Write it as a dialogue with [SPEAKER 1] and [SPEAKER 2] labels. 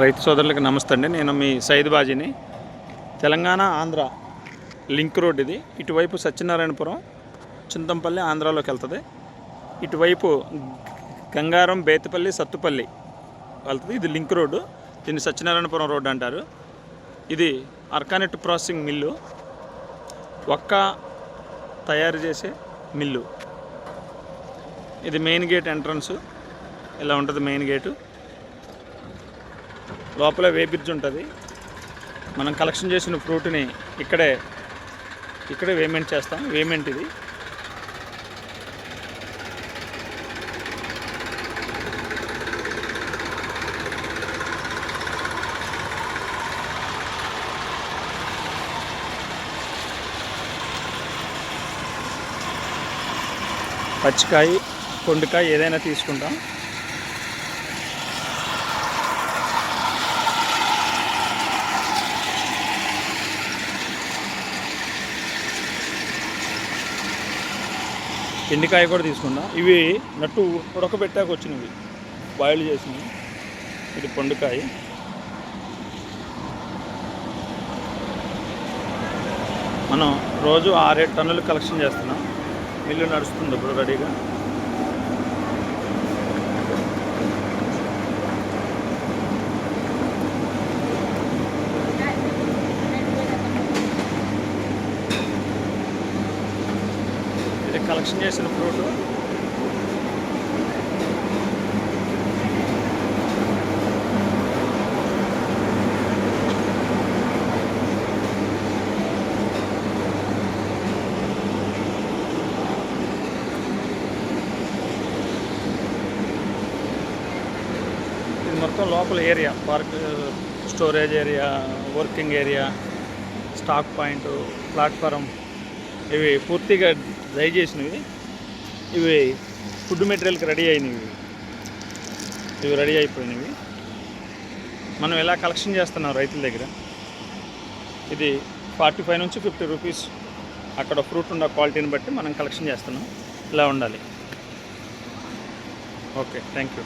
[SPEAKER 1] రైతు సోదరులకు నమస్తే అండి. నేను మీ సైద్ బాజీని. తెలంగాణ ఆంధ్ర లింక్ రోడ్ ఇది. ఇటువైపు సత్యనారాయణపురం చింతంపల్లి ఆంధ్రాలోకి వెళ్తుంది. ఇటువైపు గంగారం బేతపల్లి సత్తుపల్లి వెళ్తుంది. ఇది లింక్ రోడ్డు. దీన్ని సత్యనారాయణపురం రోడ్డు అంటారు. ఇది అర్కానెట్ ప్రాసెసింగ్ మిల్లు. ఒక్క తయారు చేసే మిల్లు. ఇది మెయిన్ గేట్ ఎంట్రన్స్. ఇలా ఉంటుంది మెయిన్ గేటు. లోపల వే బ్రిడ్జ్ ఉంటుంది. మనం కలెక్షన్ చేసిన ఫ్రూట్ని ఇక్కడే ఇక్కడే వేమెంట్ చేస్తాం. వేమెంట్ ఇది. పచ్చికాయ కొండకాయ ఏదైనా తీసుకుంటాం. ఎండికాయ కూడా తీసుకున్నా. ఇవి నట్టు ఉడకబెట్టాక వచ్చినవి. బాయిల్ చేసినవి ఇది పండుకాయ. మనం రోజు ఆరేడు టన్నులు కలెక్షన్ చేస్తున్నాం. మిల్లు నడుస్తుంది ఇప్పుడు రెడీగా. ఇది కలెక్షన్ చేసిన ఫ్రూట్ ఇది మొత్తం లోపల area park storage area working area stock point platform ఇవి పూర్తిగా డ్రై చేసినవి ఇవి ఫుడ్ మెటీరియల్కి రెడీ అయినవి. ఇవి రెడీ అయిపోయినవి. మనం ఎలా కలెక్షన్ చేస్తున్నాం రైతుల దగ్గర? ఇది ఫార్టీ ఫైవ్ నుంచి ఫిఫ్టీ రూపీస్ అక్కడ ఫ్రూట్ ఉన్న క్వాలిటీని బట్టి మనం కలెక్షన్ చేస్తున్నాం. ఇలా ఉండాలి. Okay thank you.